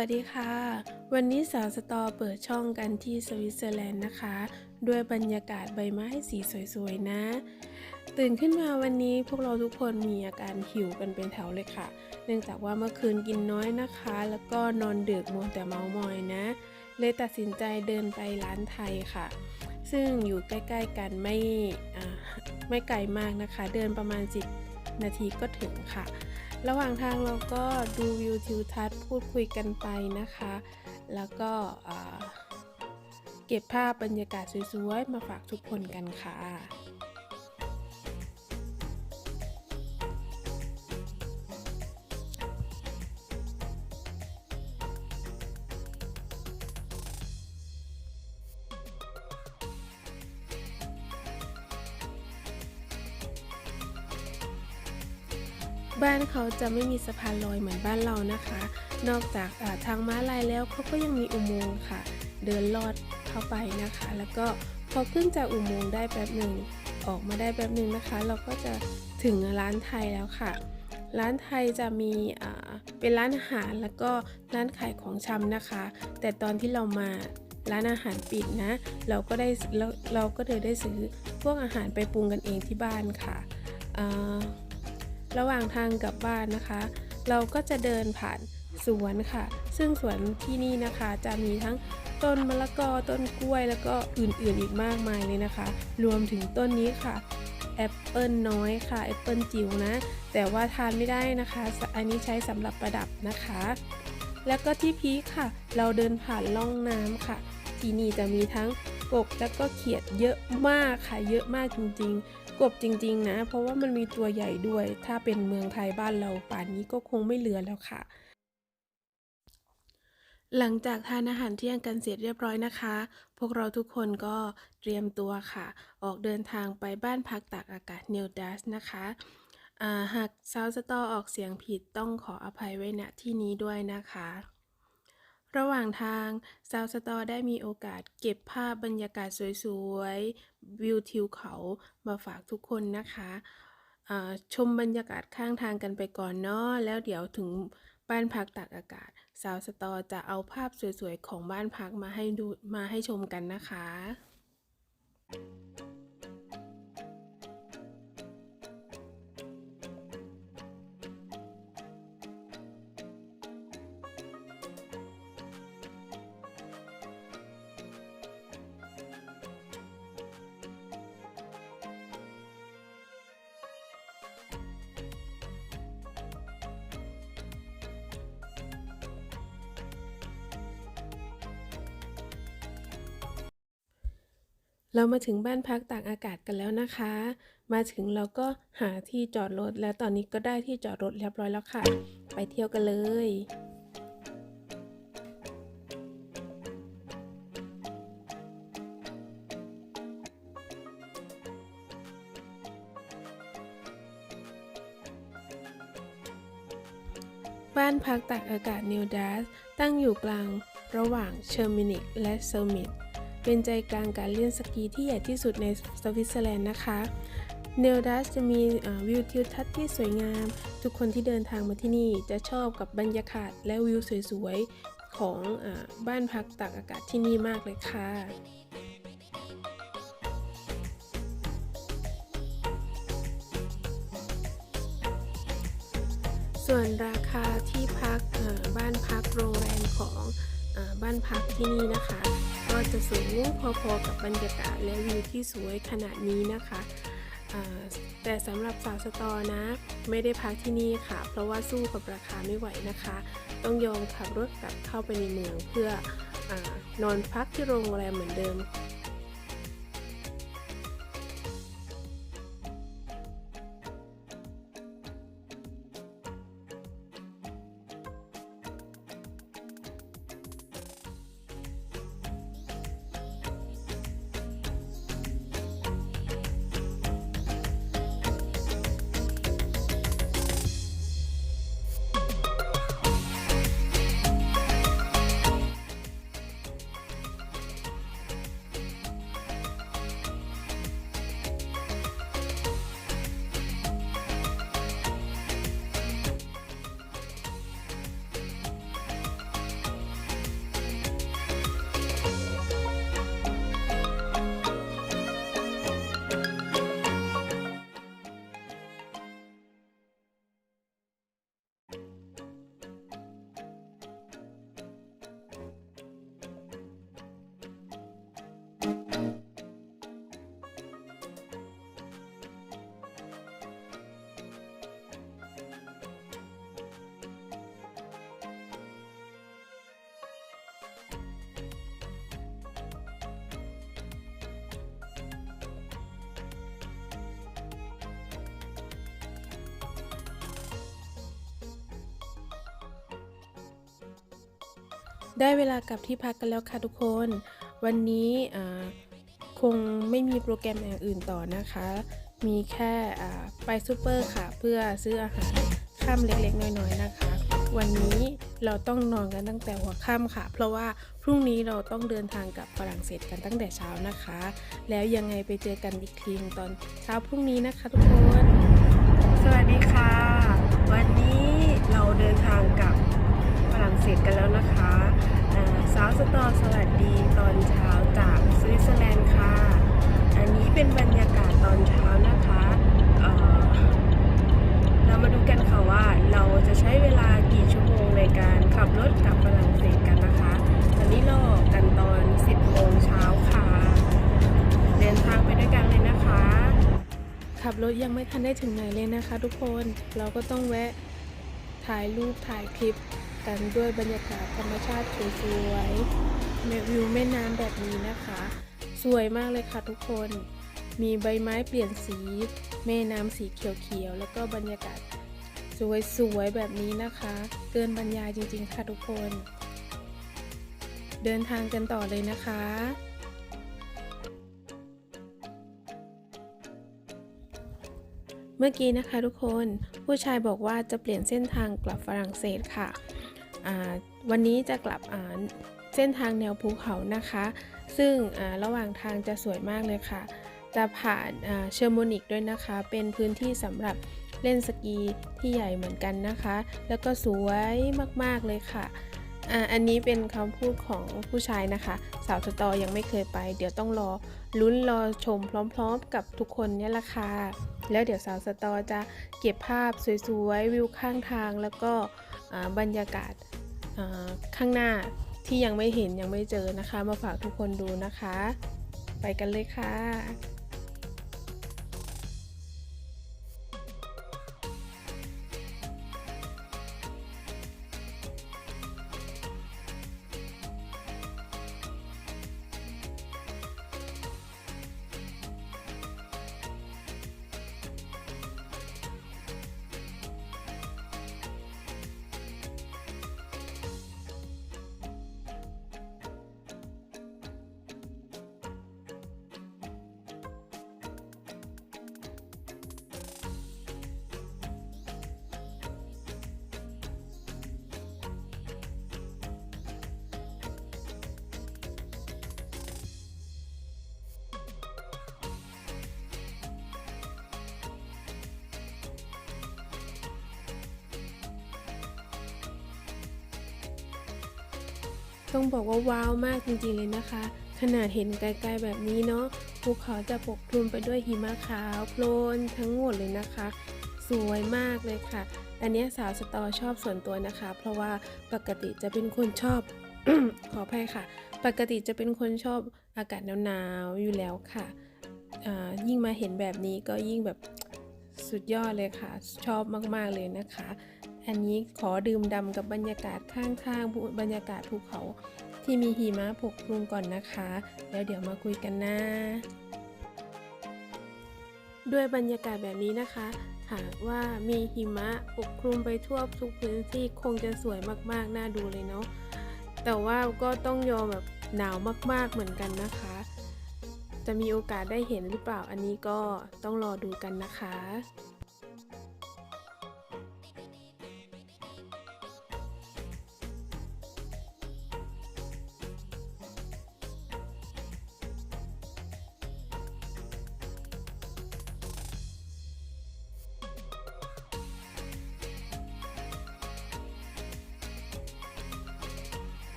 วัสดีค่ะ วันนี้สาวสตอเปิดช่องกันที่สวิตเซอร์แลนด์นะคะ ด้วยบรรยากาศใบไม้สีสวยๆนะ ตื่นขึ้นมาวันนี้พวกเราทุกคนมีอาการหิวกันเป็นแถวเลยค่ะ เนื่องจากว่าเมื่อคืนกินน้อยนะคะ แล้วก็นอนดึกมัวแต่เมามอยนะ เลยตัดสินใจเดินไปร้านไทยค่ะ ซึ่งอยู่ใกล้ๆกันไม่ไม่ไกลมากนะคะ เดินประมาณ 10 นาทีก็ถึงค่ะ ระหว่างทางเราก็ดูวิวทิวทัศน์พูดคุยกันไปนะคะ แล้วก็เก็บภาพบรรยากาศสวยๆ มาฝากทุกคนกันค่ะ บ้านเขาจะไม่มีสะพานลอยเหมือนบ้านเรานะคะ นอกจากาทางม้าลายแล้วเขาก็ยังมีอุโมงค์ค่ะ เดินลอดเข้าไปนะคะ แล้วก็พอขึ้นจากอุโมงค์ได้แป๊บหนึ่งออกมาได้แป๊บหนึ่งนะคะ เราก็จะถึงร้านไทยแล้วค่ะ ร้านไทยจะมีเป็นร้านอาหารแล้วก็ร้านขายของชำนะคะ แต่ตอนที่เรามาร้านอาหารปิดนะ เราก็ได้เราเราก็เลยได้ซื้อพวกอาหารไปปรุงกันเองที่บ้านค่ะอ่า ระหว่างทางกลับบ้านนะคะ เราก็จะเดินผ่านสวนค่ะ ซึ่งสวนที่นี่นะคะจะมีทั้งต้นมะละกอต้นกล้วยแล้วก็อื่นๆอีกมากมายเลยนะคะ รวมถึงต้นนี้ค่ะแอปเปิลน้อยค่ะแอปเปิลจิ๋วนะ แต่ว่าทานไม่ได้นะคะ อันนี้ใช้สำหรับประดับนะคะ แล้วก็ที่พีคค่ะ เราเดินผ่านล่องน้ำค่ะ ที่นี่จะมีทั้งกบแล้วก็เขียดเยอะมากค่ะ เยอะมากจริงๆ กบจริงๆนะ เพราะว่ามันมีตัวใหญ่ด้วย ถ้าเป็นเมืองไทยบ้านเราป่านนี้ก็คงไม่เหลือแล้วค่ะ หลังจากทานอาหารเที่ยงกันเสร็จเรียบร้อยนะคะ พวกเราทุกคนก็เตรียมตัวค่ะ ออกเดินทางไปบ้านพักตากอากาศเนลดัสนะคะหากซาวสตอออกเสียงผิดต้องขออภัยไว้ณที่นี้ด้วยนะคะ ระหว่างทางซาวสตอได้มีโอกาสเก็บภาพบรรยากาศสวยๆ วิวทิวเขามาฝากทุกคนนะคะชมบรรยากาศข้างทางกันไปก่อนเนาะแล้วเดี๋ยวถึงบ้านพักตากอากาศซาวสตอจะเอาภาพสวยๆ ของบ้านพักมาให้ดูมาให้ชมกันนะคะ เรามาถึงบ้านพักตากอากาศกันแล้วนะคะ มาถึงเราก็หาที่จอดรถแล้วตอนนี้ก็ได้ที่จอดรถเรียบร้อยแล้วค่ะ ไปเที่ยวกันเลยบ้านพักตากอากาศนิวดัสตั้งอยู่กลางระหว่างเชอร์มินิกและเซอร์มิต เป็นใจกลางการเล่นสกีที่ใหญ่ที่สุดในสวิตเซอร์แลนด์นะคะเนลดัสจะมีวิวทิวทัศน์ที่สวยงาม ทุกคนที่เดินทางมาที่นี่จะชอบกับบรรยากาศและวิวสวยๆ ของอบ้านพักตากอากาศที่นี่มากเลยค่ะส่วนราคาที่พักบ้านพักโรงแรมของ บ้านพักที่นี่นะคะ ก็จะสูงพอๆกับบรรยากาศและวิวที่สวยขนาดนี้นะคะแต่สำหรับสาวสตอนะ ไม่ได้พักที่นี่ค่ะ เพราะว่าสู้กับราคาไม่ไหวนะคะ ต้องยอมขับรถกลับเข้าไปในเมืองเพื่ออนอนพักที่โรงแรมเหมือนเดิม ได้เวลากลับที่พักกันแล้วค่ะทุกคน วันนี้คงไม่มีโปรแกรมอย่างอื่นต่อนะคะ มีแค่ไปซูเปอร์ค่ะ เพื่อซื้ออาหารค่ำเล็กๆ น้อยๆนะคะ วันนี้เราต้องนอนกันตั้งแต่หัวค่ำค่ะ เพราะว่าพรุ่งนี้เราต้องเดินทางกับฝรั่งเศสกันตั้งแต่เช้านะคะ แล้วยังไงไปเจอกันอีกทีหนึ่งตอนเช้าพรุ่งนี้นะคะทุกคน สวัสดีค่ะ วันนี้เราเดินทางกับ รั่งเศสกันแล้วนะคะสาวสตอสวัสดีตอนเช้าจากสวิตเซอร์แลนด์ค่ะ อันนี้เป็นบรรยากาศตอนเช้านะคะเเรามาดูกันค่ะว่าเราจะใช้เวลากี่ชั่วโมงในการขับรถกลับฝรั่งเศสกันนะคะ ตอนนี้เราออกกันตอน 10โมงเช้าค่ะ เดินทางไปด้วยกันเลยนะคะ ขับรถยังไม่ทันได้ถึงไหนเลยนะคะ ทุกคน เราก็ต้องแวะถ่ายรูปถ่ายคลิป กันด้วยบรรยากาศธรรมชาติสวยๆแม่วิวแม่น้ำแบบนี้นะคะ สวยมากเลยค่ะทุกคน มีใบไม้เปลี่ยนสี แม่น้ำสีเขียวๆ แล้วก็บรรยากาศสวยๆ แบบนี้นะคะ เกินบรรยายจริงๆ ค่ะทุกคน เดินทางกันต่อเลยนะคะเมื่อกี้นะคะทุกคนผู้ชายบอกว่าจะเปลี่ยนเส้นทางกลับฝรั่งเศสค่ะ วันนี้จะกลับเส้นทางแนวภูเขานะคะ ซึ่งระหว่างทางจะสวยมากเลยค่ะ จะผ่านเชอร์โมนิกด้วยนะคะ เป็นพื้นที่สำหรับเล่นสกีที่ใหญ่เหมือนกันนะคะ แล้วก็สวยมากๆเลยค่ะอันนี้เป็นคำพูดของผู้ชายนะคะ สาวสตอยังไม่เคยไป เดี๋ยวต้องรอลุ้นรอชมพร้อมๆ กับทุกคนเนี่ยแหละค่ะแล้วเดี๋ยวสาวสตอจะเก็บภาพสวยๆ วิวข้างทางแล้วก็ บรรยากาศข้างหน้าที่ยังไม่เห็นยังไม่เจอนะคะ มาฝากทุกคนดูนะคะ ไปกันเลยค่ะ ต้องบอกว่าว้าวมากจริงๆเลยนะคะ ขนาดเห็นไกลๆแบบนี้เนาะภูเขาจะปกคลุมไปด้วยหิมะขาวโพลนทั้งหมดเลยนะคะ สวยมากเลยค่ะ อันนี้สาวสตอชอบส่วนตัวนะคะ เพราะว่าปกติจะเป็นคนชอบ ขออภัยค่ะ ปกติจะเป็นคนชอบอากาศหนาวๆอยู่แล้วค่ะยิ่งมาเห็นแบบนี้ก็ยิ่งแบบสุดยอดเลยค่ะ ชอบมากๆเลยนะคะ อันนี้ขอดื่มดำกับบรรยากาศข้างๆ บรรยากาศภูเขาที่มีหิมะปกคลุมก่อนนะคะ แล้วเดี๋ยวมาคุยกันนะ ด้วยบรรยากาศแบบนี้นะคะ หากว่ามีหิมะปกคลุมไปทั่วทุกพื้นที่คงจะสวยมากๆ น่าดูเลยเนาะ แต่ว่าก็ต้องยอมแบบหนาวมากๆเหมือนกันนะคะ จะมีโอกาสได้เห็นหรือเปล่าอันนี้ก็ต้องรอดูกันนะคะ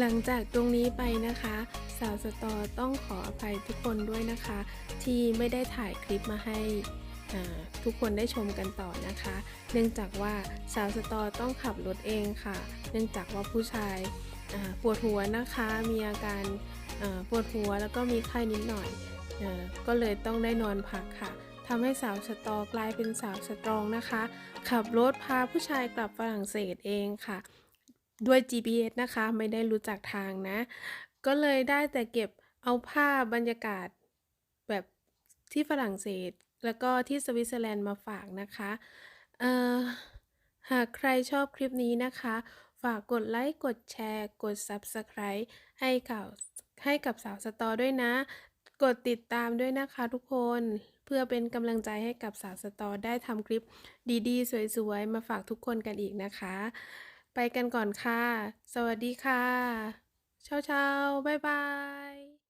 หลังจากตรงนี้ไปนะคะ สาวสตอต้องขออภัยทุกคนด้วยนะคะ ที่ไม่ได้ถ่ายคลิปมาให้ทุกคนได้ชมกันต่อนะคะ เนื่องจากว่าสาวสตอต้องขับรถเองค่ะ เนื่องจากว่าผู้ชายปวดหัวนะคะ มีอาการปวดหัวแล้วก็มีไข้นิดหน่อยอก็เลยต้องได้นอนพักค่ะทำให้สาวสตอกลายเป็นสาวสตรองนะคะ ขับรถพาผู้ชายกลับฝรั่งเศสเองค่ะ ด้วย GPS นะคะ ไม่ได้รู้จักทางนะ ก็เลยได้แต่เก็บเอาภาพบรรยากาศแบบที่ฝรั่งเศส แล้วก็ที่สวิตเซอร์แลนด์มาฝากนะคะเอ่อหากใครชอบคลิปนี้นะคะ ฝากกดไลค์ กดแชร์ กด Subscribe ให้กับให้กับสาวสตอด้วยนะ กดติดตามด้วยนะคะทุกคนเพื่อเป็นกำลังใจให้กับสาวสตอได้ทำคลิปดีๆ สวยๆ มาฝากทุกคนกันอีกนะคะ ไปกันก่อนค่ะ สวัสดีค่ะ เช้าเช้าบ๊ายบาย